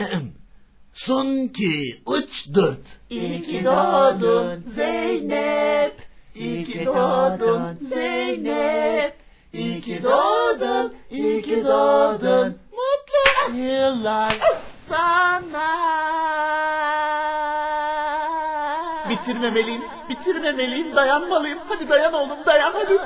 Son iki, üç, dört. İyi ki doğdun Zeynep. İyi ki doğdun Zeynep. İyi ki doğdun, iyi ki doğdun. Mutlu yıllar sana. Bitirmemeliyim, bitirmemeliyim, dayanmalıyım. Hadi dayan oğlum, dayan hadi.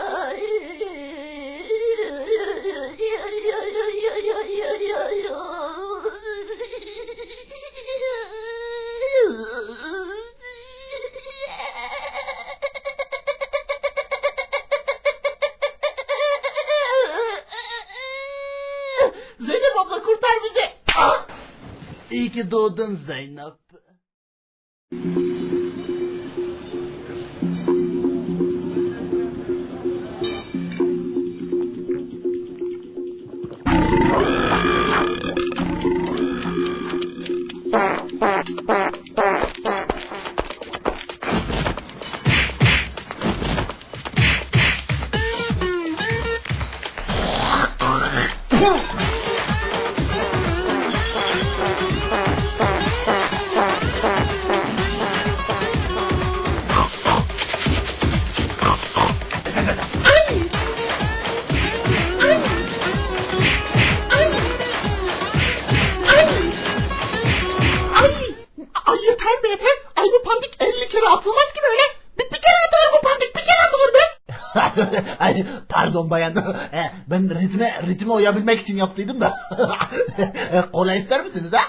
Zeynep abla kurtar bizi. Ah! İyi ki doğdun Zeynep. Ay, pardon bayan. E, Ben ritme, ritme uyabilmek için yaptıydım da. E, Kola ister misiniz ha?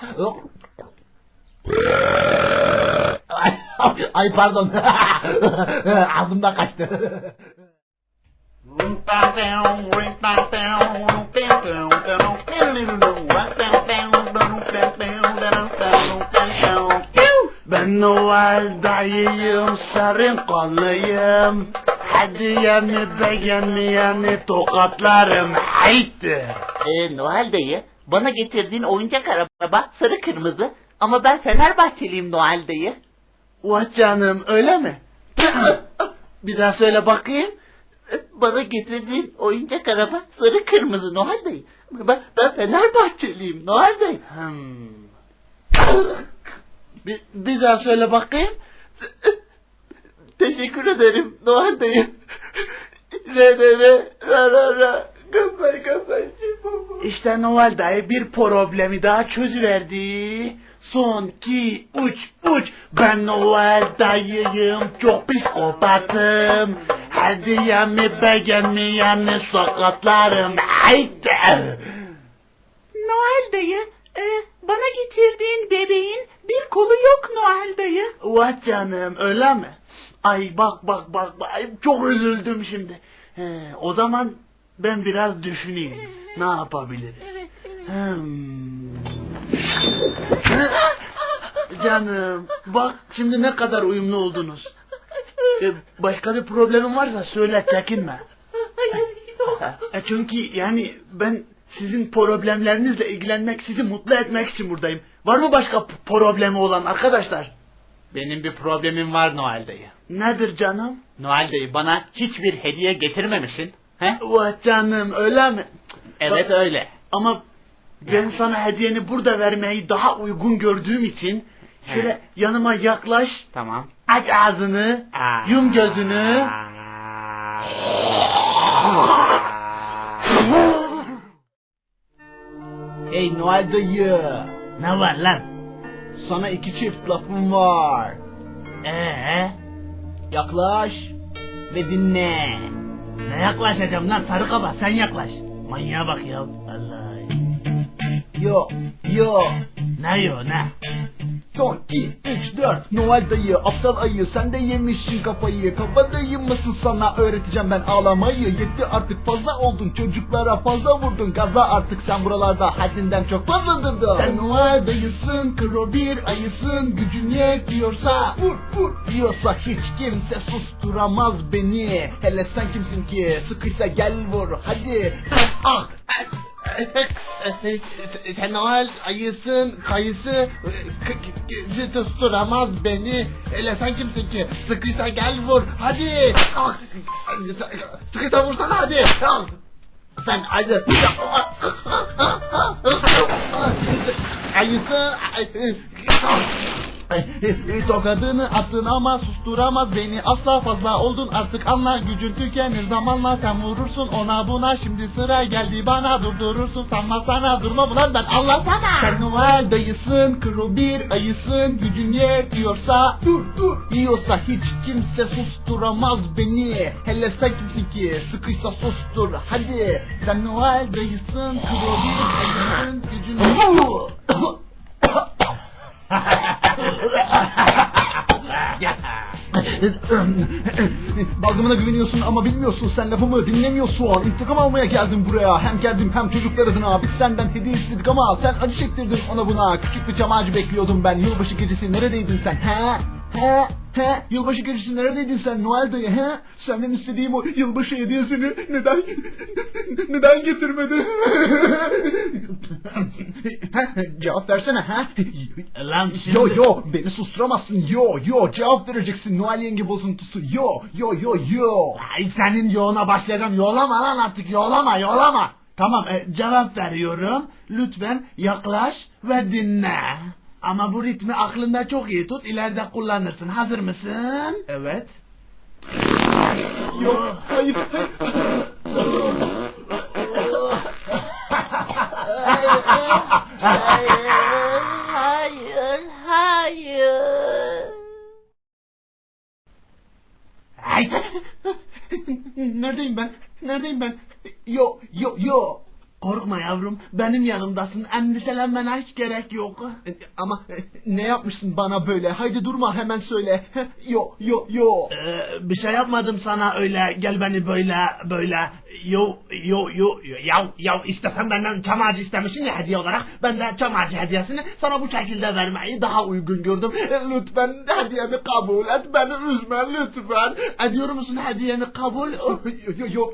Ay, pardon. Ağzımdan kaçtı. Ben Noel dayıyım, sarın kanlıyım. Hediyemi beğenmeyeni tokatlarım. Haydi. Ee, Noel dayı, bana getirdiğin oyuncak araba sarı kırmızı. Ama ben Fenerbahçeliyim Noel dayı. Vah canım öyle mi? Bir daha söyle bakayım. Bana getirdiğin oyuncak araba sarı kırmızı Noel dayı. Ben, ben Fenerbahçeliyim Noel dayı. Hmm. Bir, bir daha söyle bakayım. Teşekkür ederim Noel dayı. Re re re ra ra ra. Kafay kafay. İşte Noel dayı bir problemi daha çözüverdi. Son iki, üç, üç. Ben Noel dayıyım, çok psikopatım. Hediyemi beğenmeyeni sakatlarım. Haydi. Noel dayı, e, bana getirdiğin bebeğin bir kolu yok Noel dayı. Vah canım öyle mi? Ay bak bak bak bak ay, çok üzüldüm şimdi. He, o zaman ben biraz düşüneyim. Ne yapabiliriz? Hmm. Canım bak şimdi ne kadar uyumlu oldunuz. E, başka bir problemin varsa söyle çekinme. E, çünkü yani ben sizin problemlerinizle ilgilenmek, sizi mutlu etmek için buradayım. Var mı başka problemi olan arkadaşlar? Benim bir problemim var Noel dayı. Nedir canım? Noel dayı bana hiçbir hediye getirmemişsin. He? Vah canım öyle mi? Evet Bak- öyle. Ama ben sana hediyeni burada vermeyi daha uygun gördüğüm için şöyle He. yanıma yaklaş, Tamam. aç ağzını, yum gözünü. Ey Noel dayı, Ne var lan? Sana iki çift lafım var. Ee, Yaklaş ve dinle. ne yaklaşacağım lan sarı kaba sen yaklaş. Manyağa bak ya. Allah. Yo, yo. Ne yo ne? Son 2, 3, 4 Noel dayı, aptal ayı Sen de yemişsin kafayı. Kabadayı mısın sana öğreteceğim ben ağlamayı? Yetti artık fazla oldun. Çocuklara fazla vurdun. Gaza artık sen buralarda Haddinden çok fazla durdun. Sen Noel dayısın Kro bir ayısın. Gücün yetiyorsa Vur vur diyorsa Hiç kimse susturamaz beni. Hele sen kimsin ki? Sıkıysa gel vur hadi. Ah! Sen Noel ayısın, kayısı, k- tusturamaz beni. Hele sen kimsin ki? Sıkıysa gel vur, hadi. Ah! Sıkıysa vursana hadi. Ah! Sen ayı. ayısı. Tokadını attın ama susturamaz beni. Asla fazla oldun artık anla. Gücün tükenir zamanla sen vurursun ona buna. Şimdi sıra geldi bana durdurursun. Sanma sana durmam ulan ben Allah sana. Sen Noel dayısın kuru bir ayısın. Gücün yetiyorsa dur dur. Yiyorsa hiç kimse susturamaz beni. Hele sen kimsin ki? Sıkıysa sustur hadi. Sen Noel dayısın kuru bir ayısın. Gücün Balgımına güveniyorsun ama bilmiyorsun sen lafımı dinlemiyorsun. İntikam almaya geldim buraya. Hem geldim hem çocuklar adına Biz senden hediye istedik ama sen acı çektirdin ona buna. Küçük bir çam ağacı bekliyordum ben. Yılbaşı gecesi neredeydin sen? He? He? He? Yılbaşı gecesi neredeydin sen Noel dayı he? Senden istediğim o yılbaşı hediyesini neden neden getirmedin? Cevap versene ha? Lan şimdi... Yo yo beni susturamazsın yo yo cevap vereceksin Noel yenge bozuntusu yo yo yo yo. Ay senin yoğuna başlayacağım. Yoğlama lan artık yoğlama yoğlama. Tamam e, cevap veriyorum. Lütfen yaklaş ve dinle. Ama bu ritmi aklında çok iyi tut. ileride kullanırsın. Hazır mısın? Evet. Yok hayır hayır. Hayır, hayır, hayır. Ay. Neredeyim ben? Neredeyim ben? Yo yo yo. Korkma yavrum, benim yanımdasın. Endişelenmene hiç gerek yok. E, ama e, ne yapmışsın bana böyle? Haydi durma hemen söyle. yo, yo, yo. Ee, bir şey yapmadım sana öyle. Gel beni böyle, böyle. Yo, yo, yo. yo. Ya, ya istesen benden çam ağacı istemişsin ya hediye olarak. Ben de çam ağacı hediyesini sana bu şekilde vermeyi daha uygun gördüm. E, lütfen hediyemi kabul et. Beni üzme lütfen. Ediyor musun hediyeni kabul? Yok,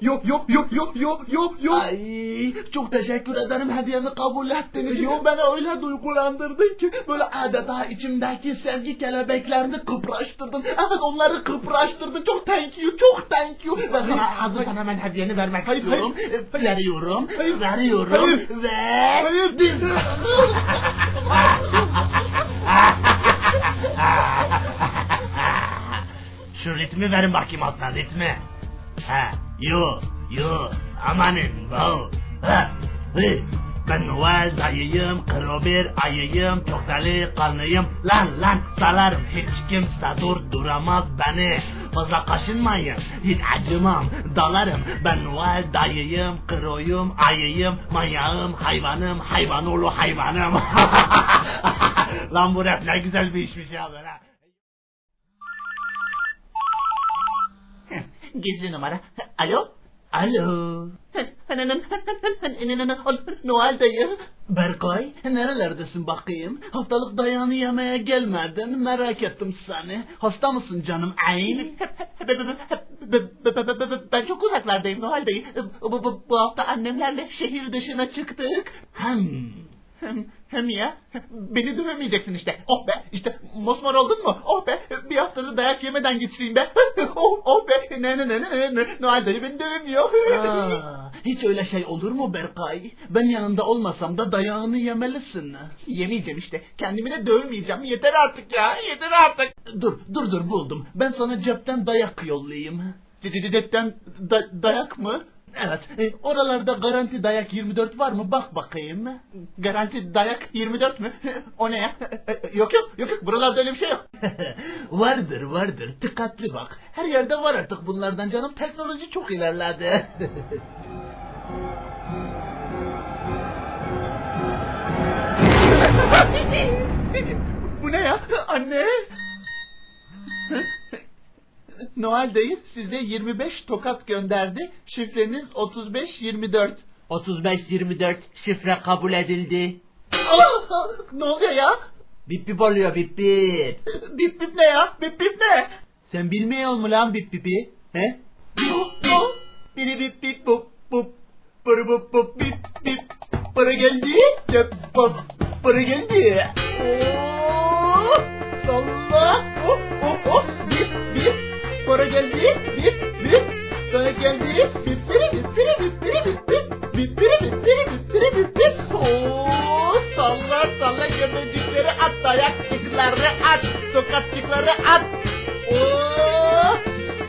yok, yok, yok, yok, yok, yok, yok. Ay, çok teşekkür ederim hediyemi kabul ettiğiniz için. Beni öyle duygulandırdın ki böyle adeta içimdeki sevgi kelebeklerini kıpraştırdın. Evet onları kıpraştırdın. Çok thank you, çok thank you. Ben sana hazırsan hemen hediyeni vermek Hayır, istiyorum. hayır. Veriyorum, Hayır. veriyorum Hayır. ve... Hayır. Şu ritmi verin bakayım alttan ritmi. Ha, yo, yo, amanın, wow. Ben Noel dayıyım, kro bir ayıyım, çok delikanlıyım. Lan lan salarım, hiç kimse durduramaz beni. Fazla kaşınmayın, hiç acımam, dalarım. Ben Noel dayıyım, kroyum, ayıyım, manyağım, hayvanım, hayvanolu hayvanım. Lan bu rap ne güzel bir işmiş ya böyle. Gizli numara. Alo? Alo, Noel dayı. Berkay, nerelerdesin bakayım? Haftalık dayanı yemeye gelmedin, merak ettim seni. Hasta mısın canım? Ayn. Ben çok uzaklardayım Noel dayı. Bu, bu, bu hafta annemlerle şehir dışına çıktık. Hem. Hem, ya beni dövemeyeceksin işte. Oh be işte mosmor oldun mu? Oh be bir haftalık dayak yemeden geçireyim be. oh, oh be ne ne ne ne ne Noel dayı beni dövemiyor. Aa, hiç öyle şey olur mu Berkay? Ben yanında olmasam da dayağını yemelisin. Yemeyeceğim işte. Kendimi de dövmeyeceğim. Yeter artık ya. Yeter artık. Dur, dur dur buldum. Ben sana cepten dayak yollayayım. Da, dayak mı? Evet, e, oralarda garanti dayak 24 var mı? Bak bakayım. Garanti dayak 24 mü? o ne ya? yok yok yok yok. Buralarda öyle bir şey yok. vardır vardır. Dikkatli bak. Her yerde var artık bunlardan canım. Teknoloji çok ilerledi. Bu ne ya? Anne. Noel dayı size 25 tokat gönderdi. Şifreniz 3524. 35-24 şifre kabul edildi. Aa, ne oluyor ya? Bip bip oluyor bip bip. Bip bip ne ya? Bip bip ne? Sen bilmiyor musun lan bip bipi? He? Biri bip bip bup bup. Bırı bup bup bip bip. Para geldi. Cep bap. Para geldi. Oo, salla. Oh, oh, oh. Bip bip. Para geldi. Bip bip. Sana geldi. Bipleri bipleri bipleri bip bip. Bipleri bipleri bipleri bip bip. Oo, salla salla gömecikleri at. Dayakçıkları at. Tokatçıkları at. Oo.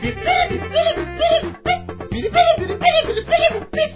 Bipleri bipleri bipleri bip bip. Bipleri bipleri bipleri bip bip.